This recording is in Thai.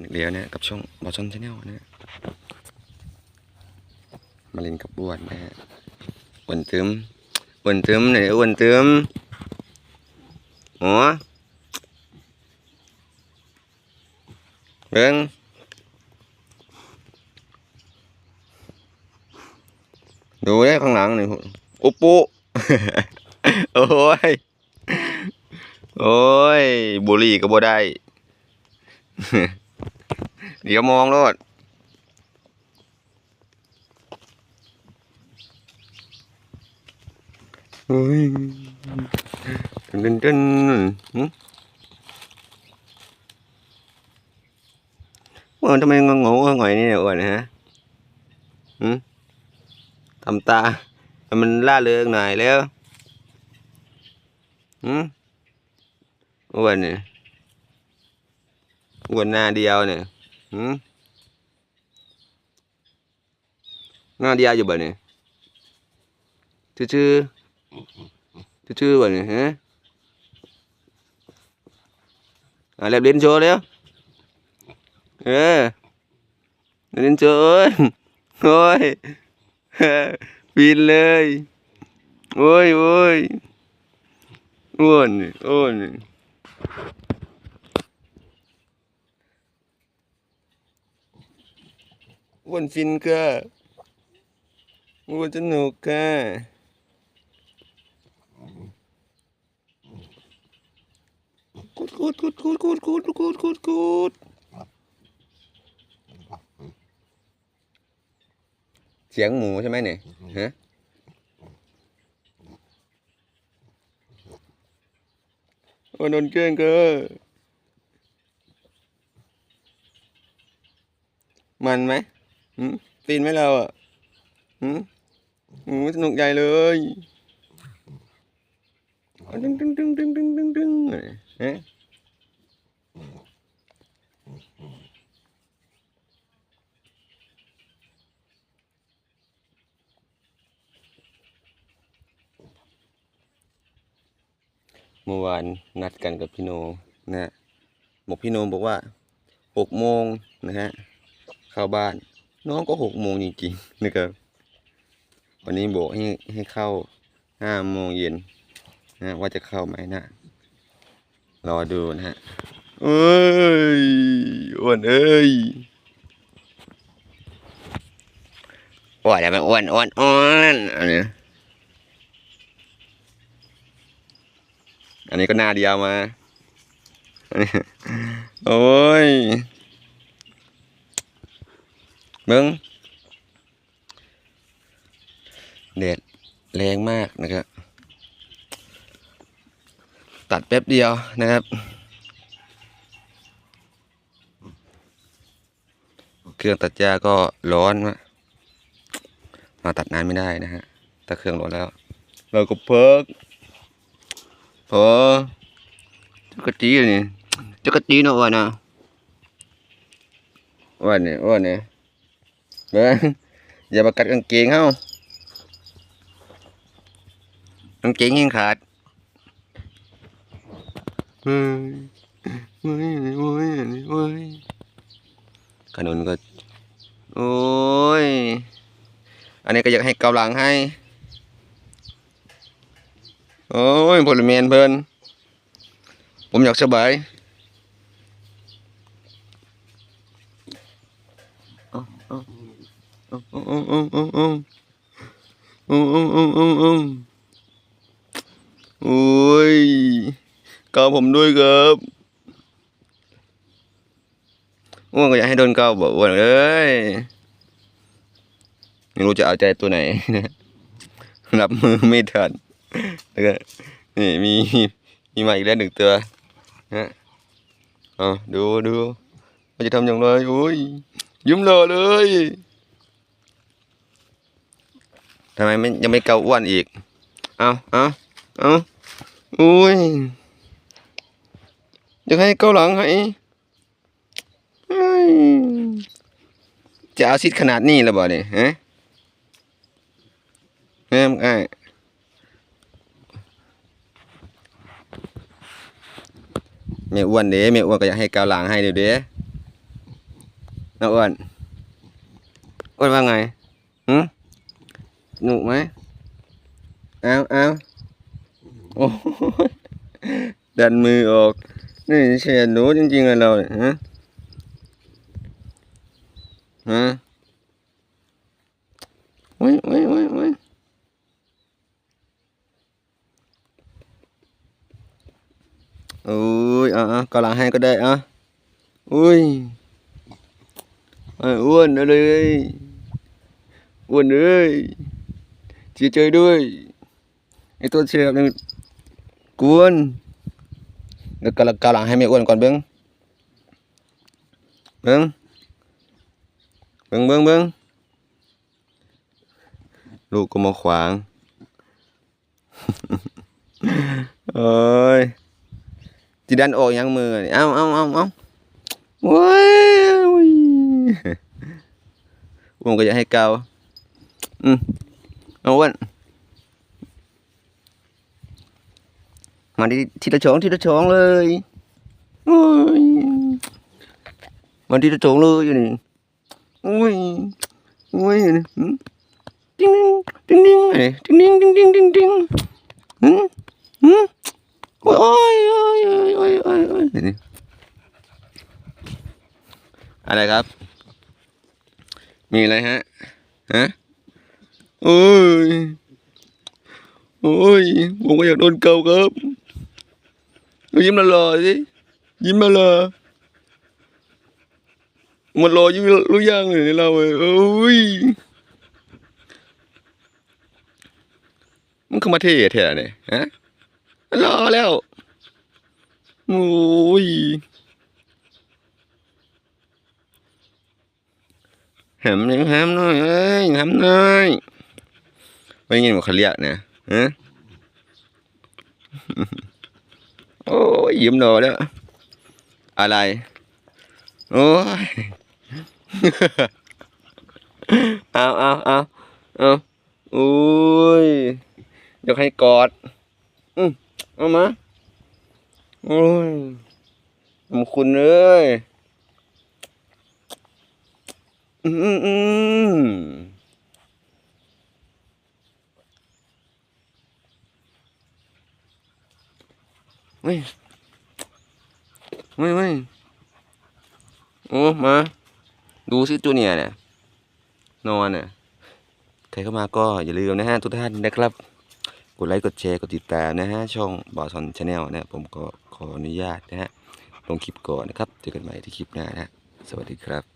กันอีกแล้วนะกับช่องบอชอนชาแนลนะฮะมาเล่นกับอ้วนนะฮะอ้วนเตึมอ้วนเตึมไหนอ้วนเตึมหัวเบิ้งดูได้ข้างหลังนี่อุปุโอ้ย โอ้ย บุรีก็บ่ได้ เดี๋ยวมองรถโอ้ยตึนตึนตึนหึว่าทำไมงงงๆหงอยนี่เนี่ยอ้วนฮะหึทำตาให้มันล่าเริงหน่อยแล้วหึอ้วนเนี่ยอ้วนหน้าเดียวเนี่ย หืมหน้าเดียอยู่บ่เนี่ยชื่อชื่อชื่อชื่อบ่เนี่ยฮะอะแลบลิ้นโชว์เร็วเออแลบลิ้นโชว์เอ้ยโอ้ยปีนเลยโอ้ยโอ้ยอ้วนอ้วน อ้วนฟินก็อ้วนสนุกค่ะกูดกูดกูดกูดกูดกูดกูดกูดกูดเสียงหมูใช่ไหมเนี่ยฮะโอ้ยโดนเก้งเก็มันไหม หืมปีนไหมเราอะหืมหืมสนุกใหญ่เลยดึงดึงดึงดึงดึงดึงดึงฮะเมื่อวานนัดกันกับพี่โนนะฮะบอกพี่โนบอกว่าหกโมงนะฮะเข้าบ้าน น้องก็หกโมงจริงๆนะครับ วันนี้บอกให้ให้เข้าห้าโมงเย็นนะว่าจะเข้าไหมนะรอดูนะฮะเอ้ยอ้วนเอ้ยอ้วนอะไรมันอ้วนอ้วนอ้วนอันนี้อันนี้ก็หน้าเดียวมาอันนี้โอ้ย เบิ้งแดดแรงมากนะครับ ตัดแป๊บเดียวนะครับ เครื่องตัดหญ้าก็ร้อนมามาตัดนานไม่ได้นะฮะถ้าเครื่องร้อนแล้ว เราก็เพิกพอจักจีนี่จักจีนะอ้วนนะอ้วนเนี่ยอ้วนเนี่ย เบิ้งอย่ามากัดกางเกงเฮากางเกงยังขาดเฮ้ยเฮ้ยเฮ้ยเฮ้ยขนุนก็ โอ้ย อันนี้ก็อยากให้เกาหลังให้ โอ้ยพลเมียนเพิ่นผมอยากสบาย โอ้ยเกาผมด้วยครับอ้วนก็อยากให้โดนเกาบอกอ้วนเอ้ยไม่รู้จะเอาใจตัวไหนนะรับมือไม่ทันแล้วก็นี่มีมีมาอีกแล้วหนึ่งตัวนะอ๋อดูดูมันจะทำอย่างไรโอ้ย ยิ้มหล่อเลยทำไมไม่ยังไม่เกาอ้วนอีก เอาเอาเอาอุ้ยอยากให้เกาหลังให้จะเอาซิดขนาดนี้แล้วบ่เนี่ยฮะแม่มไอ้ายแม่อ้วนเด้แม่อ้วนก็อยากให้เกาหลังให้เดี๋ยวเด้ น้าอ้วนอ้วนว่าไงหืมหนุกไหมเอาเอาโอ้ยดันมือออกนี่เสียหนูจริงๆเลยเราเนี่ยฮะฮะโอ้ยโอ้ยโอ้ยโอ้ยโอ้ยเอะก็หลังให้ก็ได้อะอุ้ยไอ้วนเอาเลยอ้วนเอ้ยเสียใจด้วยไอ้ตัวเชียบนี่กวนเดี๋ยวกะละกะหลังให้แม่อ้วนก่อนเบิ้งเบิ้งเบิ้งเบิ้งเบิ้งลูกก็มาขวางโอ้ยจีดันออกยังมือนี่เอ้าเอ้าเอาเอาโว้ยโอ้ยผมก็จะให้เกาอืมเอาอ้วนมาที่ทีละชองทีละชองเลยโอ้ยมาทีละชองเลยอยู่นี่โอ้ยโอ้ยนี่อืมดิ้งดิ้งดิ้งดิ้งดิ้งดิ้งดิ้งดิ้งดิ้งอืมอืมโอ้ยโอ้ยโอ้ยโอ้ยโอ้ยโอ้ยอะไรครับ มีอะไรฮะ ฮะ โอ้ย โอ้ย ผมก็อยากโดนเกาครับยิ้มละลอสิ ยิ้มละลอมันรอยิ้มรู้ยังเลยในเราเว้อ้ย มันข้ามาเท่เท่เนี่ยฮะรอแล้ว โอ้ย หมยังหมหน่อยเอ้ยหมหน่อยไม่ยินว่าเขาเรียกนะฮะโอ้ยยิ้มรอแล้ว อะไร โอ้ยเอาเอาเอาเอาโอ้ยอยากให้กอดอืมเอามาโอ้ยขอบคุณเลย อืมอืมอืมเฮ้ยเฮ้ยเฮ้ยโอ้มา ดูสิตัวเนียเนี่ยนอนเนี่ยใครเข้ามาก็อย่าลืมนะฮะทุกท่านนะครับ กดไลค์กดแชร์กดติดตามนะฮะ ช่องบอสอนชาแนลนะผมก็ขออนุญาตนะฮะ ลงคลิปก่อนนะครับ เจอกันใหม่ที่คลิปหน้านะ สวัสดีครับ